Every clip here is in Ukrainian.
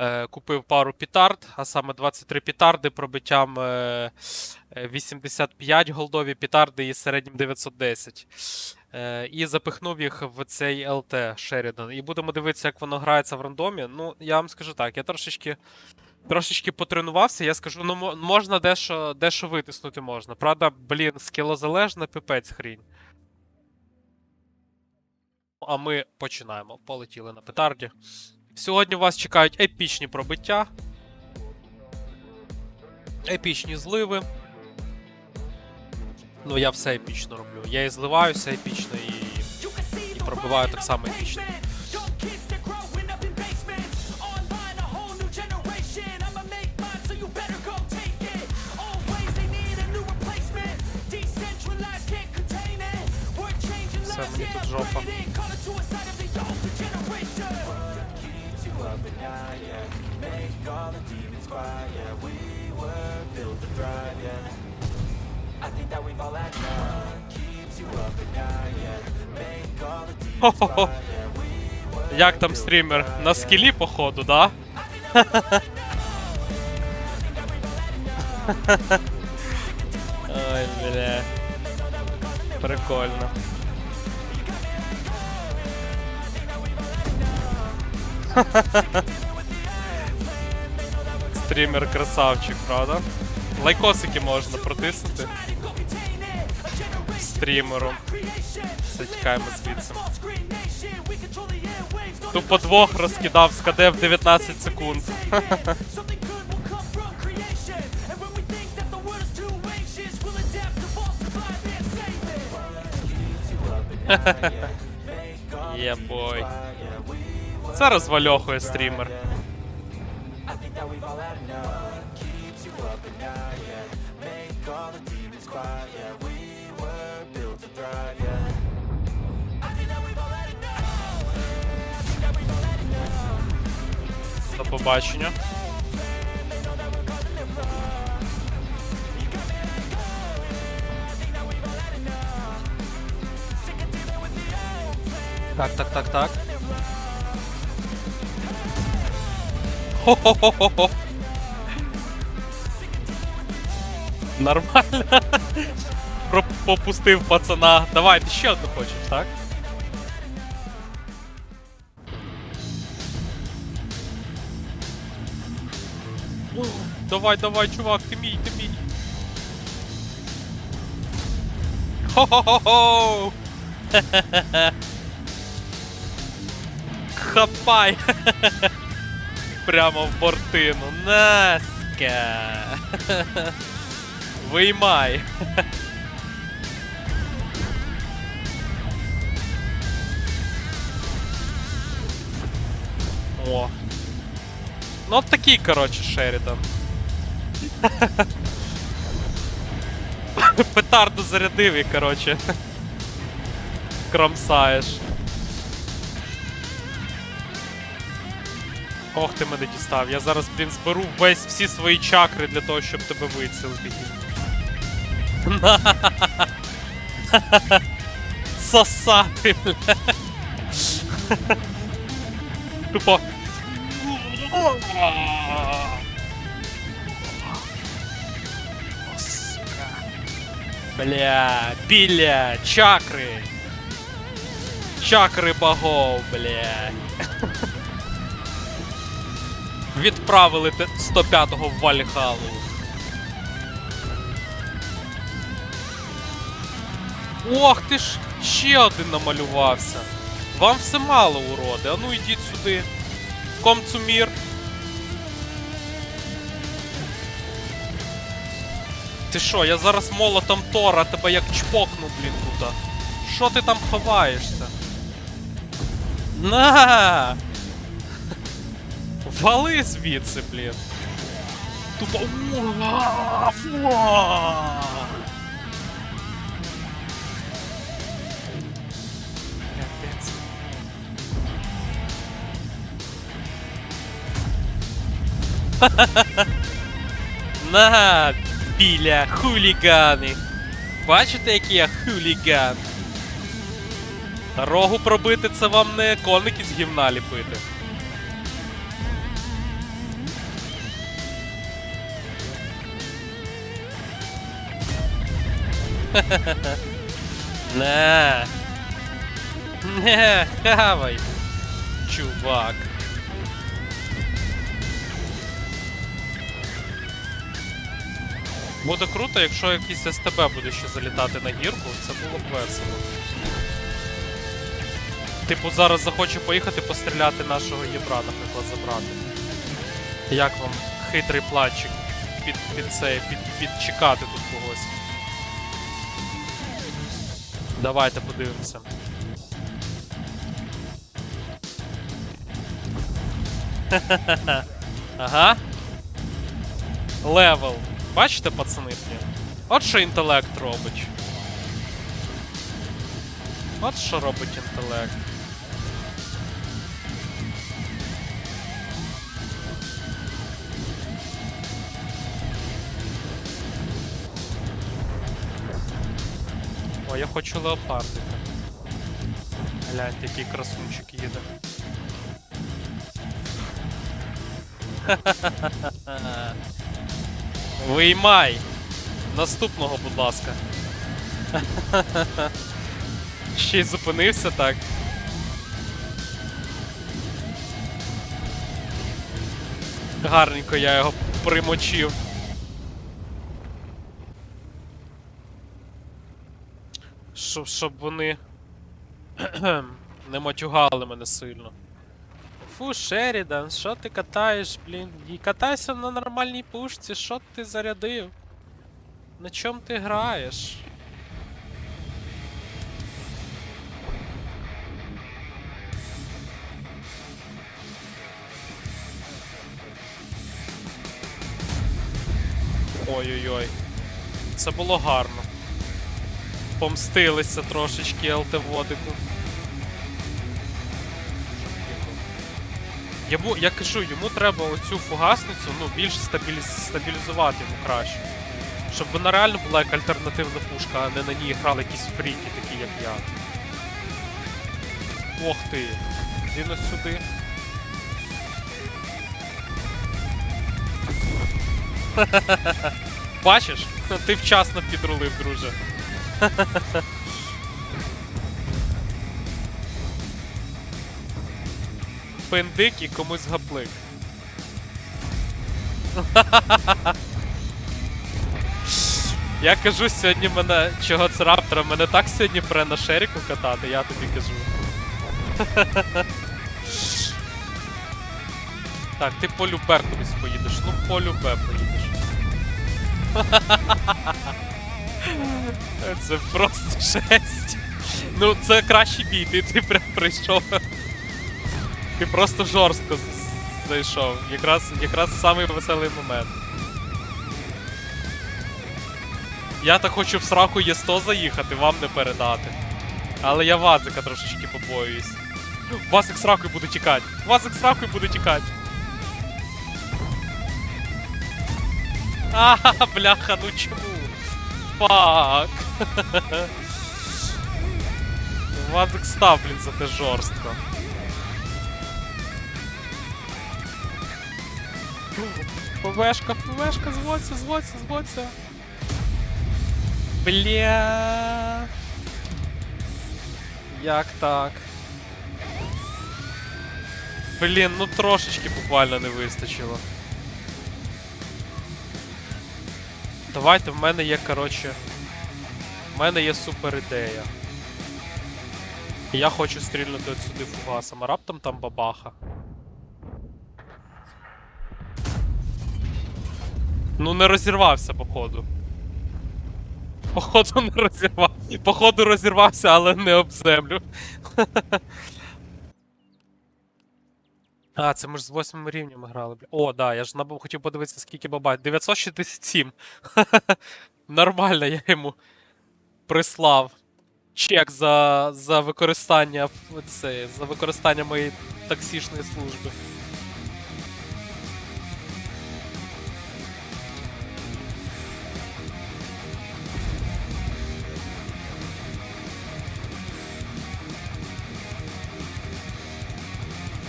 Е, купив пару пітард, а саме 23 пітарди пробиттям е, е, 85 голдові пітарди і середнім 910. Е, і запихнув їх в цей ЛТ Sheridan. І будемо дивитися, як воно грається в рандомі. Ну, я вам скажу так, я трошечки. Трошечки потренувався, я скажу, ну можна дещо, дещо витиснути можна. Правда, блін, скілозалежна пипець хрінь. А ми починаємо. Полетіли на петарді. Сьогодні вас чекають епічні пробиття. Епічні зливи. Ну, я все епічно роблю. Я і зливаюся епічно, і, і пробиваю так само епічно. Все, мені тут жопа. Хо-хо-хо. Як там стрімер? На скілі, походу, да? Ой, бля. Прикольно. Стрімер красавчик, правда? Лайкосики можна протиснути. Стрімеру. Все, тікаємо звідси. Тупо двох розкидав з КД в 19 секунд. Є бой. Це розвальохує стрімер. До побачення. Так, так, так, так. Хо-хо-хо-хо-хо. Нормально. Попустив пацана. Давай, ти ще одну хочеш, так? Давай, давай, чувак, ти мій, ти мій. Хо-хо-хо-хо! Хапай! Прямо в бортину. Наска! Виймай! О. Ну от такий, коротше, Шерідан. Петарду зарядив і, коротше. Кромсаєш. Ох, ти мене дістав. Я зараз, блін, зберу весь всі свої чакри для того, щоб тебе вицілити. Сосати, бля. Тупо. Бля, біля, чакри. Чакри богов, бля. Відправили 105-го в Вальхалу. Ох ти ж, ще один намалювався. Вам все мало, уроди. А ну йдіть сюди. Комцумір. Ти що, я зараз молотом Тора тебе як чпокну, блін, тут. Що ти там ховаєшся? На! Вали звідси, блін. Тупо. На, біля, хулігани. Бачите, який я хуліган? Рогу пробити це вам не коники з гімна ліпити. Не. Не, хавай. Чувак. Буде круто, якщо якийсь СТБ буде ще залітати на гірку, це було б весело. Типу, зараз захоче поїхати постріляти нашого єбра, наприклад, забрати. Як вам хитрий планчик під, під цей, під, підчекати тут Давайте подивимося. ага. Левел. Бачите, пацани? От що інтелект робить. От що робить інтелект. О, я хочу леопардика. Глянь, який красунчик їде. Виймай! Наступного, будь ласка. Ще й зупинився так. Гарненько я його примочив. Щоб, щоб вони не матюгали мене сильно. Фу, Шерідан, що ти катаєш, блін? І катайся на нормальній пушці, що ти зарядив? На чом ти граєш? Ой-ой-ой. Це було гарно. Помстилися трошечки ЛТ-водику. Йому, я кажу, йому треба оцю фугасницю ну, більш стабіліз... стабілізувати йому краще. Щоб вона реально була як альтернативна пушка, а не на ній грали якісь фріки, такі як я. Ох ти. Іди ось сюди. Бачиш? Ти вчасно підрулив, друже. Пендик і комусь гаплик. Я кажу сьогодні мене, чого це раптора, мене так сьогодні пре на шеріку катати, я тобі кажу. Так, ти по любе кудись поїдеш, ну по любе поїдеш. Це просто жесть. Ну, це кращий бій, ти, ти прям прийшов. Ти просто жорстко зайшов. Якраз, якраз самий веселий момент. Я так хочу в сраку Є100 заїхати, вам не передати. Але я Вазика трошечки побоююсь. Вазик з ракою буде тікати. Вазик з ракою буде тікати. А, бляха, ну чому? Фак. Вазик став, блін, за те жорстко. ФВшка, ФВшка, зводься, зводься, зводься. Бля. Як так? Блін, ну трошечки буквально не вистачило. Давайте, в мене є, коротше. В мене є супер ідея. Я хочу стрільнути от сюди фугасом, а раптом там бабаха. Ну не розірвався, походу. Походу не розірвав. Походу розірвався, але не об землю. А, це ми ж з восьмим рівнем грали. бля. О, да, я ж набув хотів подивитися, скільки бабай. 967. Нормально, я йому прислав чек за, за використання це, за використання моєї таксішної служби.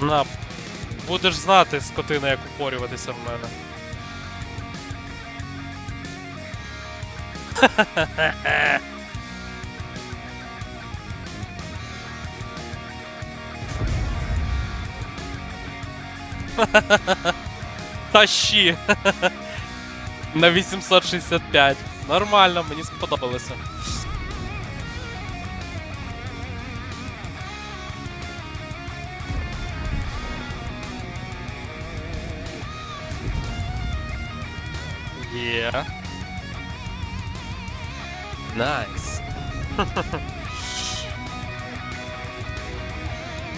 На, будеш знати, скотина, як упорюватися в мене. Тащи. На 865. Нормально, мені сподобалося. Є. Найс.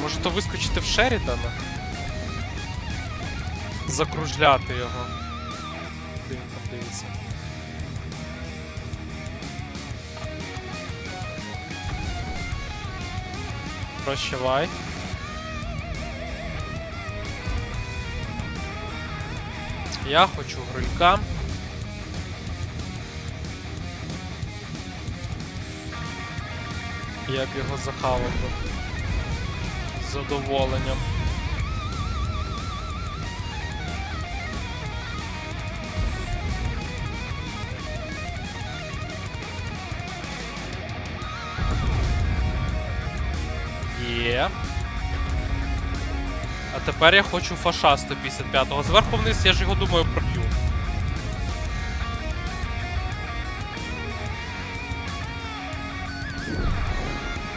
Може то вискочити в Шерідана? Закружляти його. Куди він там дивиться? Прощавай. Я хочу грилька. Я б його захавав би. З задоволенням. Є. А тепер я хочу фаша 155-го. Зверху вниз я ж його думаю проб'ю.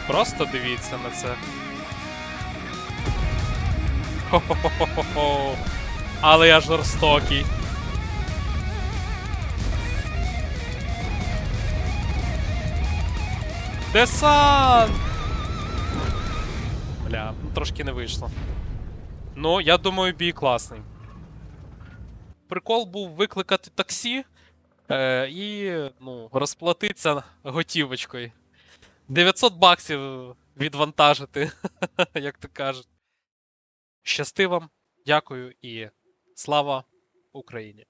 Просто дивіться на це. Хо-хо-хо-хо-хо. Але я жорстокий. Десант! Бля, ну трошки не вийшло. Ну, я думаю, бій класний. Прикол був викликати таксі е, і ну, розплатитися готівочкою. 900 баксів відвантажити, як то кажуть. Щасти вам, дякую і слава Україні!